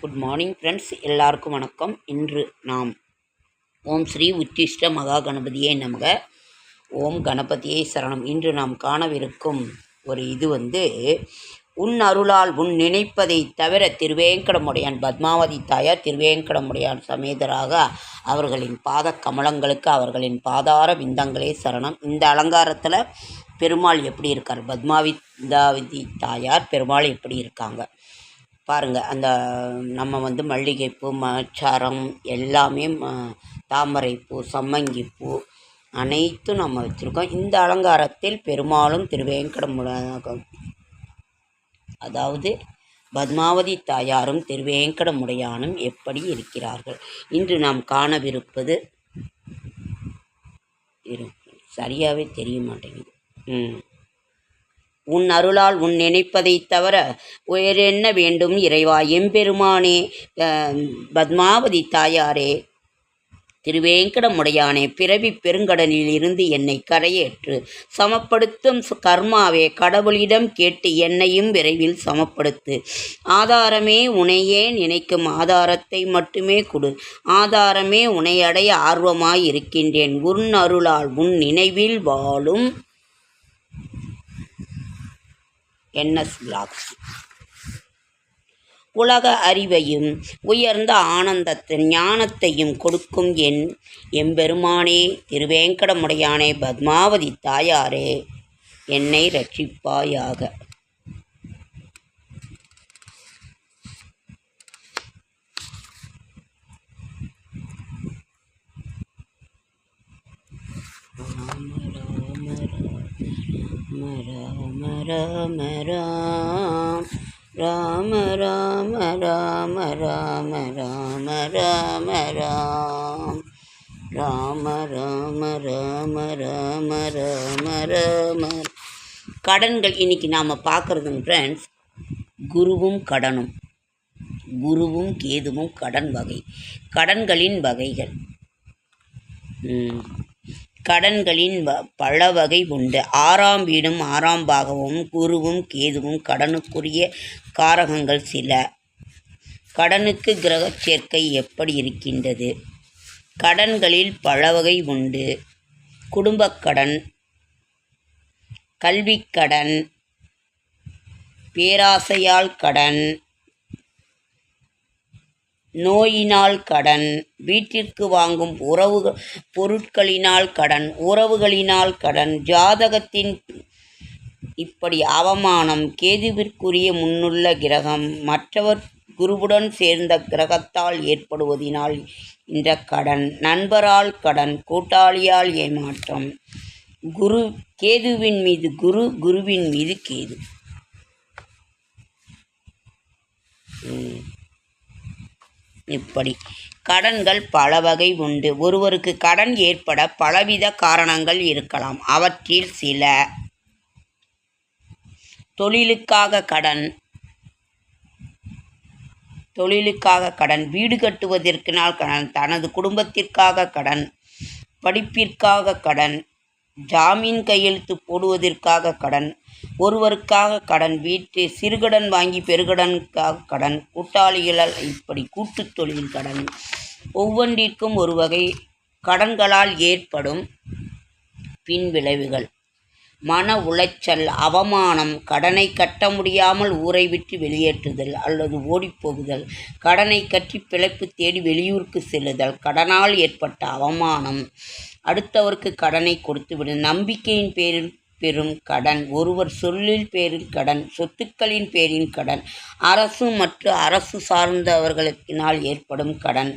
Good morning friends எல்லாருக்கும் வணக்கம். இன்று நாம் ஓம் ஸ்ரீ உத்திஷ்ட மகா கணபதியே நமக ஓம் கணபதியே சரணம். இன்று நாம் காணவிருக்கும் ஒரு இது வந்து உன் அருளால் உன் நினைப்பதை தவிர திருவேங்கடமுடையான் பத்மாவதி தாயார் திருவேங்கடமுடையான் சமேதராக அவர்களின் பாத கமலங்களுக்கு அவர்களின் பாதார விந்தங்களே சரணம். இந்த அலங்காரத்தில் பெருமாள் எப்படி இருக்கார்? பத்மாவிதாவதி தாயார் பெருமாள் எப்படி இருக்காங்க? பாருங்கள் அந்த நம்ம வந்து மல்லிகைப்பூ மச்சாரம் எல்லாமே தாமரைப்பூ சம்மங்கிப்பூ அனைத்தும் நம்ம வச்சுருக்கோம். இந்த அலங்காரத்தில் பெருமாளும் திருவேங்கடமுட அதாவது பத்மாவதி தாயாரும் திருவேங்கடமுடையானும் எப்படி இருக்கிறார்கள்? இன்று நாம் காணவிருப்பது சரியாகவே தெரிய மாட்டேங்குது. ம். உன் அருளால் உன் நினைப்பதைத் தவிர வேறென்ன வேண்டும் இறைவா? எம்பெருமானே பத்மாவதி தாயாரே திருவேங்கடமுடையானே பிறவி பெருங்கடலில் இருந்து என்னை கரையேற்று சமப்படுத்தும் கர்மாவே கடவுளிடம் கேட்டு என்னையும் விரைவில் சமப்படுத்து. ஆதாரமே உனையே நினைக்கும் ஆதாரத்தை மட்டுமே கொடு. ஆதாரமே உனையடைய ஆர்வமாய் இருக்கின்றேன். உன் அருளால் உன் நினைவில் வாழும் என்எஸ் பிளாக்ஸ் உலக அறிவையும் உயர்ந்த ஆனந்தத்தின் ஞானத்தையும் கொடுக்கும் என் எம்பெருமானே திருவேங்கடமுடையானே பத்மாவதி தாயாரே என்னை ரட்சிப்பாயாக. ராம ராம ராம் ராம ராம ராம ராம ராம ராம ராம் ராம ராம ராம ராம ராம ராம கடன்கள் இன்னைக்கு நாம் பார்க்குறதுங்க ஃப்ரெண்ட்ஸ் குருவும் கடனும் குருவும் கேதுவும் கடன் வகை கடன்களின் வகைகள் ம் கடன்களின் வ- பல வகை உண்டு. ஆறாம் வீடும் ஆறாம் பாகமும் குருவும் கேதுவும் கடனுக்குரிய காரகங்கள் சில. கடனுக்கு கிரகச் சேர்க்கை எப்படி இருக்கின்றது? கடன்களில் பல வகை உண்டு. குடும்பக் கடன் கல்விக் கடன் பேராசையால் கடன் நோயினால் கடன் வீட்டிற்கு வாங்கும் உறவு பொருட்களினால் கடன் உறவுகளினால் கடன் ஜாதகத்தின் இப்படி அவமானம் கேதுவிற்குரிய முன்னுள்ள கிரகம் மற்றவர் குருவுடன் சேர்ந்த கிரகத்தால் ஏற்படுவதினால் இந்த கடன் நண்பரால் கடன் கூட்டாளியால் ஏமாற்றம். குரு கேதுவின் மீது குரு குருவின் மீது கேது. இப்படி. கடன்கள் பல வகை உண்டு. ஒருவருக்கு கடன் ஏற்பட பலவித காரணங்கள் இருக்கலாம். அவற்றில் சில தொழிலுக்காக கடன் தொழிலுக்காக கடன் வீடு கட்டுவதற்கினால் கடன் தனது குடும்பத்திற்காக கடன் படிப்பிற்காக கடன் ஜாமீன் கையெழுத்து போடுவதற்காக கடன் ஒருவருக்காக கடன் வீட்டு சிறுகடன் வாங்கி பெருகடனுக்காக கடன் கூட்டாளிகளால் இப்படி கூட்டுத் தொழில் கடன். ஒவ்வொன்றிற்கும் ஒரு வகை கடன்களால் ஏற்படும் பின் விளைவுகள் மன உளைச்சல் அவமானம் கடனை கட்ட முடியாமல் ஊரை விட்டு வெளியேற்றுதல் அல்லது ஓடிப்போகுதல் கடனை கட்டி பிழைப்பு தேடி வெளியூருக்கு செல்லுதல் கடனால் ஏற்பட்ட அவமானம் அடுத்தவருக்கு கடனை கொடுத்துவிடும் நம்பிக்கையின் பேரில் பெறும் கடன். ஒருவர் சொல்லில் பேரில் கடன் சொத்துக்களின் பேரின் கடன். அரசு மற்றும் அரசு சார்ந்தவர்களுக்கினால் ஏற்படும் கடன்.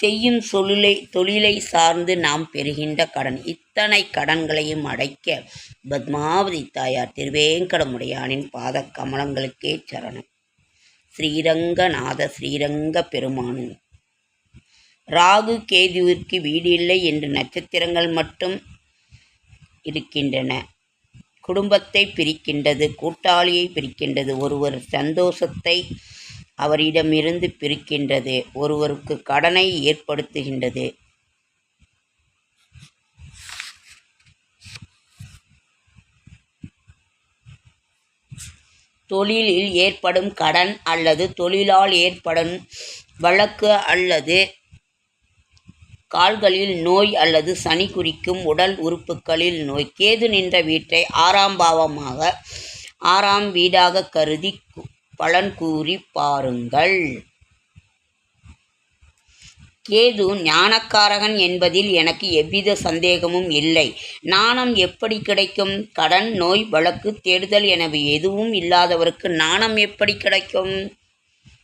செய்யும் சொல்லிலை தொழிலை சார்ந்து நாம் பெறுகின்ற கடன். இத்தனை கடன்களையும் அடைக்க பத்மாவதி தாயார் திருவேங்கடமுடையானின் பாத கமலங்களுக்கே சரணம். ஸ்ரீரங்கநாத ஸ்ரீரங்க பெருமானு. ராகு கேதுவிற்கு வீடு இல்லை என்று நட்சத்திரங்கள் மட்டும் இருக்கின்றன. குடும்பத்தை பிரிக்கின்றது கூட்டாளியை பிரிக்கின்றது. ஒருவர் சந்தோஷத்தை அவரிடமிருந்து பிரிக்கின்றது ஒருவருக்கு கடனை ஏற்படுத்துகின்றது. தொழிலில் ஏற்படும் கடன் அல்லது தொழிலால் ஏற்படும் வழக்கு அல்லது கால்களில் நோய் அல்லது சனி குறிக்கும் உடல் உறுப்புகளில் நோய். கேது நின்ற வீட்டை ஆறாம் பாவமாக ஆறாம் வீடாக கருதி பலன் கூறி பாருங்கள். கேது ஞானக்காரகன் என்பதில் எனக்கு எவ்வித சந்தேகமும் இல்லை. நாணம் எப்படி கிடைக்கும்? கடன் நோய் வழக்கு தேடுதல் எனவே எதுவும் இல்லாதவருக்கு நாணம் எப்படி கிடைக்கும்?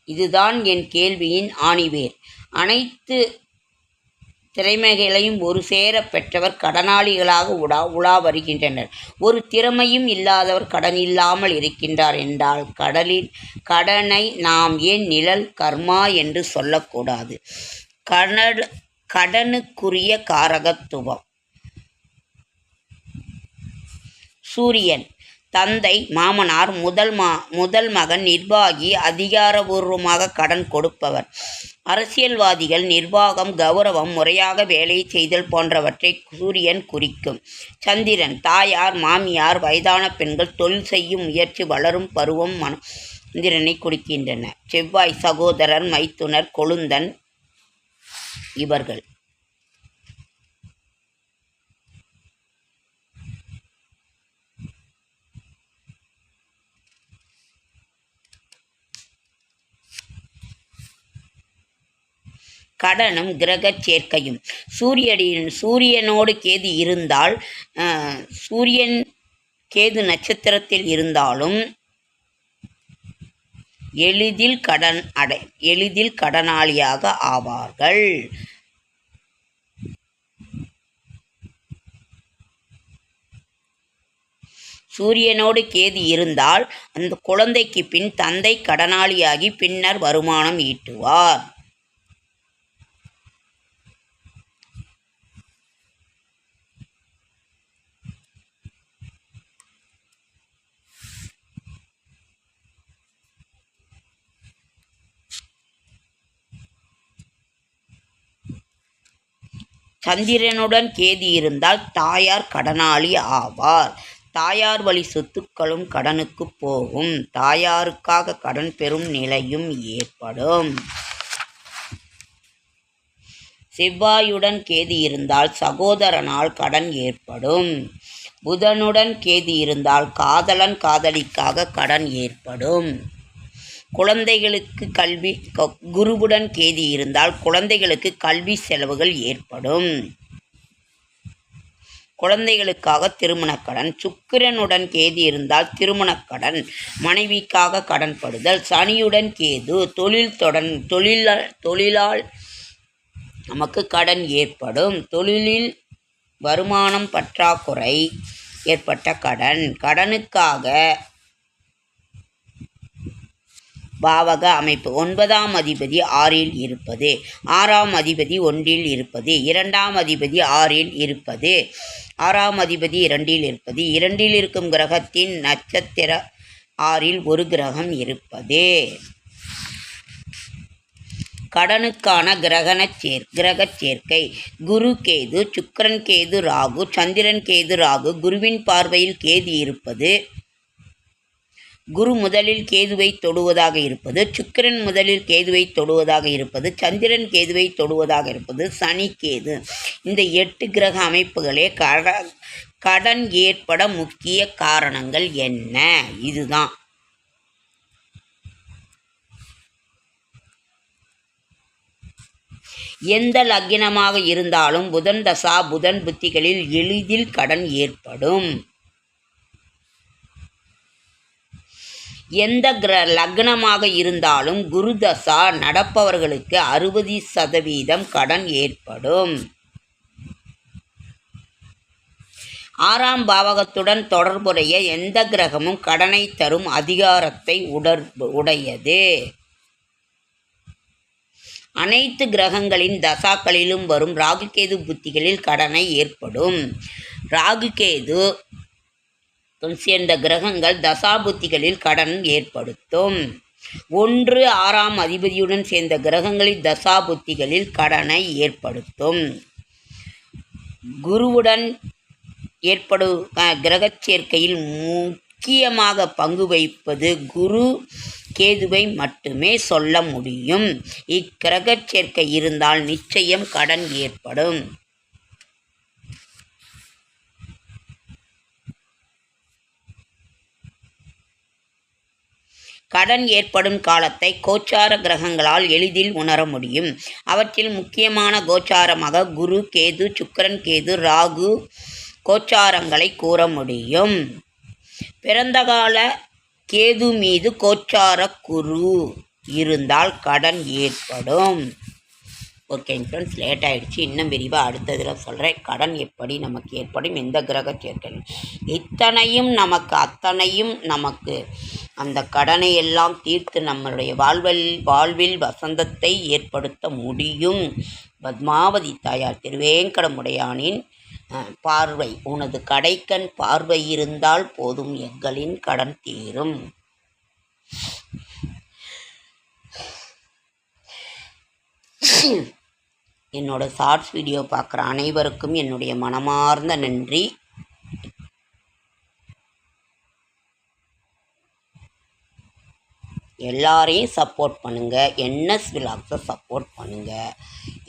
இதுதான் என் கேள்வியின் ஆணிவேர். அனைத்து திறமைகளையும் ஒரு சேர பெற்றவர் கடனாளிகளாக உலா உலா வருகின்றனர். ஒரு திறமையும் இல்லாதவர் கடன் இல்லாமல் இருக்கின்றார் என்றால் கடலில் கடனை நாம் ஏன் நிழல் கர்மா என்று சொல்லக்கூடாது. கடல் கடனுக்குரிய காரகத்துவம். சூரியன் தந்தை மாமனார் முதல் மா முதல் மகன் நிர்வாகி அதிகாரபூர்வமாக கடன் கொடுப்பவர். அரசியல்வாதிகள் நிர்வாகம் கௌரவம் முறையாக வேலை செய்தல் போன்றவற்றை சூரியன் குறிக்கும். சந்திரன் தாயார் மாமியார் வயதான பெண்கள் தொழில் செய்யும் முயற்சி வளரும் பருவம் மந்திரனை குறிக்கின்றன. செவ்வாய் சகோதரர் மைத்துனர் கொழுந்தன் இவர்கள். கடனும் கிரகச் சேர்க்கையும். சூரியடியின் சூரியனோடு கேது இருந்தால் சூரியன் கேது நட்சத்திரத்தில் இருந்தாலும் எளிதில் கடன் அடை எளிதில் கடனாளியாக ஆவார்கள். சூரியனோடு கேது இருந்தால் அந்த குழந்தைக்கு பின் தந்தை கடனாளியாகி பின்னர் வருமானம் ஈட்டுவார். சந்திரனுடன் கேதி இருந்தால் தாயார் கடனாளி ஆவார். தாயார் வழி சொத்துக்களும் கடனுக்கு போகும். தாயாருக்காக கடன் பெறும் நிலையும் ஏற்படும். செவ்வாயுடன் கேதி இருந்தால் சகோதரனால் கடன் ஏற்படும். புதனுடன் கேதி இருந்தால் காதலன் காதலிக்காக கடன் ஏற்படும். குழந்தைகளுக்கு கல்வி க- குருவுடன் கேதி இருந்தால் குழந்தைகளுக்கு கல்வி செலவுகள் ஏற்படும். குழந்தைகளுக்காக திருமணக்கடன் சுக்கிரனுடன் கேது இருந்தால் திருமணக்கடன் மனைவிக்காக கடன்படுதல் சனியுடன் கேது தொழில் தொடன் தொழில தொழிலால் நமக்கு கடன் ஏற்படும். தொழிலில் வருமானம் பற்றாக்குறை ஏற்பட்ட கடன். கடனுக்காக பாவக அமைப்பு ஒன்பதாம் அதிபதி ஆறில் இருப்பது ஆறாம் அதிபதி ஒன்றில் இருப்பது இரண்டாம் அதிபதி ஆறில் இருப்பது ஆறாம் அதிபதி இரண்டில் இருப்பது இரண்டில் இருக்கும் கிரகத்தின் நட்சத்திர ஆறில் ஒரு கிரகம் இருப்பது. கடனுக்கான கிரகண சேர் கிரக சேர்க்கை குரு கேது சுக்கிரன் கேது ராகு சந்திரன் கேது ராகு குருவின் பார்வையில் கேது இருப்பது குரு முதலில் கேதுவை தொடுவதாக இருப்பது சுக்கிரன் முதலில் கேதுவை தொடுவதாக இருப்பது சந்திரன் கேதுவை தொடுவதாக இருப்பது சனி கேது. இந்த எட்டு கிரக அமைப்புகளே கட கடன் ஏற்பட முக்கிய காரணங்கள் என்ன? இதுதான். எந்த லக்கினமாக இருந்தாலும் புதன் தசா புதன் புத்திகளில் எளிதில் கடன் ஏற்படும். எந்த கிர லக்னமாக இருந்தாலும் குரு தசா நடப்பவர்களுக்கு அறுபது சதவீதம் கடன் ஏற்படும். ஆறாம் பாவகத்துடன் தொடர்புடைய எந்த கிரகமும் கடனை தரும் அதிகாரத்தை உடற் உடையது. அனைத்து கிரகங்களின் தசாக்களிலும் வரும் ராகுகேது புத்திகளில் கடனை ஏற்படும். ராகுகேது சேர்ந்த கிரகங்கள் தசாபுத்திகளில் கடன் ஏற்படுத்தும். ஒன்று ஆறாம் அதிபதியுடன் சேர்ந்த கிரகங்களில் தசாபுத்திகளில் கடனை ஏற்படுத்தும். குருவுடன் ஏற்படும் கிரக சேர்க்கையில் முக்கியமாக பங்கு வகிப்பது குரு கேதுவை மட்டுமே சொல்ல முடியும். இக்கிரகச் சேர்க்கை இருந்தால் நிச்சயம் கடன் ஏற்படும். கடன் ஏற்படும் காலத்தை கோச்சார கிரகங்களால் எளிதில் உணர முடியும். அவற்றில் முக்கியமான கோச்சாரமாக குரு கேது சுக்கரன் கேது ராகு கோச்சாரங்களை கூற முடியும். பிறந்த கால கேது மீது கோச்சார குரு இருந்தால் கடன் ஏற்படும். ஓகேங்க ஃப்ரெண்ட்ஸ் லேட் ஆகிடுச்சு இன்னும் விரிவாக அடுத்ததில் சொல்கிறேன் கடன் எப்படி நமக்கு ஏற்படும் எந்த கிரக சேர்க்கை. இத்தனையும் நமக்கு அத்தனையும் நமக்கு அந்த கடனை எல்லாம் தீர்த்து நம்மளுடைய வாழ்வில் வாழ்வில் வசந்தத்தை ஏற்படுத்த முடியும். பத்மாவதி தாயார் திருவேங்கடமுடையானின் பார்வை. உனது கடைக்கண் பார்வை இருந்தால் போதும் எங்களின் கடன் தீரும். என்னோட ஷார்ட்ஸ் வீடியோ பார்க்குற அனைவருக்கும் என்னுடைய மனமார்ந்த நன்றி. எல்லாரையும் சப்போர்ட் பண்ணுங்கள் என்எஸ் விலாக்ஸை சப்போர்ட் பண்ணுங்கள்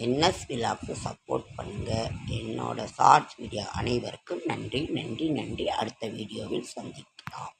என்எஸ் விலாக்ஸை சப்போர்ட் பண்ணுங்கள் என்னோட ஷார்ட்ஸ் வீடியோ அனைவருக்கும் நன்றி நன்றி நன்றி. அடுத்த வீடியோவில் சந்திக்கலாம்.